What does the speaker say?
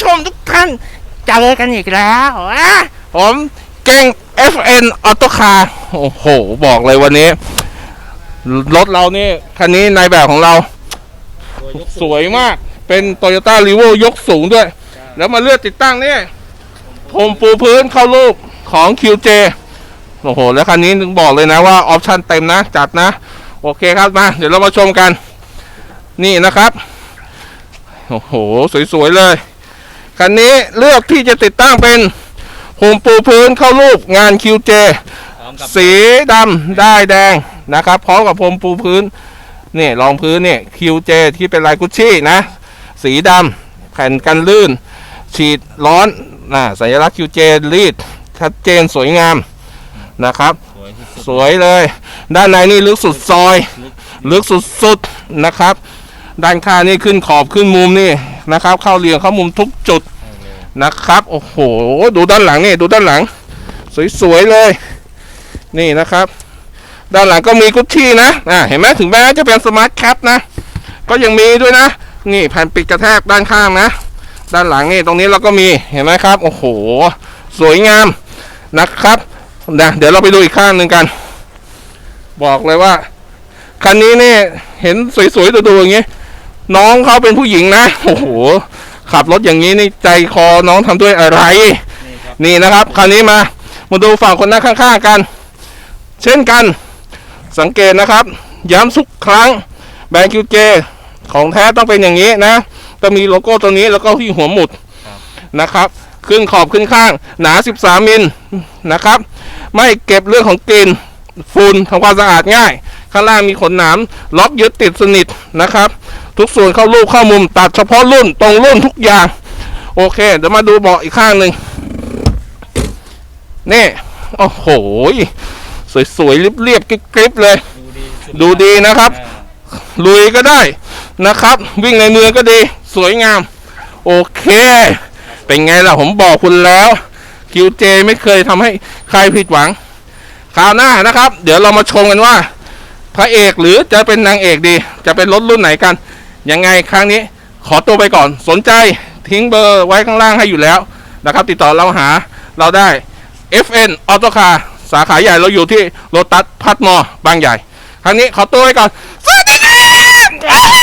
ชมทุกท่านเจอกันอีกแล้วอะผมเก่ง FN Auto Car โอ้โห บอกเลยวันนี้ รถเรานี่ คันนี้ในแบบของเรา สวยมาก เป็น Toyota r e v o ยกสูงด้วย แล้วมาเลือกติดตั้งนี่ผมปูพื้นเข้ารูปของ QJ โอ้โห แล้วคันนี้ถึงบอกเลยนะว่าออปชั่นเต็มนะ จัดนะ โอเคครับมา เดี๋ยวเรามาชมกัน นี่นะครับ โอ้โห สวย ๆ เลย คันนี้เลือกที่จะติดตั้งเป็นผมปูพื้นเข้ารูปงาน QJ พร้อมกับสีดำได้ายแดงนะครับพร้อมกับพรมปูพื้นนี่รองพื้นเนี่ย QJ ที่เป็นลายกุชชี่นะ สีดำแผ่นกันลื่น ฉีดร้อนนะสัญลักษณ์ QJ รีดชัดเจนสวยงามนะครับ สวยที่สุดสวยเลย ด้านในนี่ลึกสุดซอย ลึกสุดๆนะครับ ด้านข้างนี่ขึ้นขอบขึ้นมุมนี่ นะครับ เข้าเรียงเข้ามุมทุกจุดนะครับ โอ้โห ดูด้านหลังนี่ ดูด้านหลัง สวยๆเลย นี่นะครับ ด้านหลังก็มีกุชชี่นะอ่าเห็นไหมถึงแม้จะเป็นสมาร์ทแคปนะ ก็ยังมีด้วยนะ นี่แผ่นปิดกระแทกด้านข้างนะ ด้านหลังนี่ตรงนี้เราก็มีเห็นไหมครับ โอ้โห สวยงามนะครับนะเดี๋ยวเราไปดูอีกข้างหนึ่งกัน บอกเลยว่า คันนี้นี่เห็นสวยๆดูๆอย่างนี้ น้องเขาเป็นผู้หญิงนะ โอ้โห ขับรถอย่างนี้นี่ใจคอน้องทำด้วยอะไร นี่นะครับ คราวนี้มา มาดูฝั่งคนนั่งข้างๆกัน เช่นกัน สังเกตนะครับ ย้ำทุกครั้ง แบรนด์คิวเจของแท้ต้องเป็นอย่างนี้นะต้องมีโลโก้ตัวนี้แล้วก็ที่หัวหมุดนะครับ ขึ้นขอบขึ้นข้าง หนา 13 มิลนะครับ ไม่เก็บเรื่องของกลิ่นฝุ่นทำความสะอาดง่าย ข้างล่างมีขนหนามล็อกยึดติดสนิทนะครับ ทุกส่วนเข้ารูปเข้ามุมตัดเฉพาะรุ่นตรงรุ่นทุกอย่าง โอเค เดี๋ยวมาดูเบาะอีกข้างหนึ่งนี่โอ้โหสวยๆเรียบๆกริบๆเลย ดูดีสุดูดีนะครับ ลุยก็ได้นะครับ วิ่งในเมืองก็ดี สวยงาม โอเค เป็นไงล่ะผมบอกคุณแล้ว QJ ไม่เคยทำให้ใครผิดหวังคราวหน้านะครับ เดี๋ยวเรามาชมกันว่า พระเอกหรือจะเป็นนางเอกดี จะเป็นรถรุ่นไหนกัน ยังไงครั้งนี้ขอตัวไปก่อน สนใจทิ้งเบอร์ไว้ข้างล่างให้อยู่แล้วนะครับ ติดต่อเราหาเราได้ FN Auto Car สาขาใหญ่เราอยู่ที่โลตัสพัทมอบางใหญ่ ครั้งนี้ขอตัวไปก่อนสวัสดีค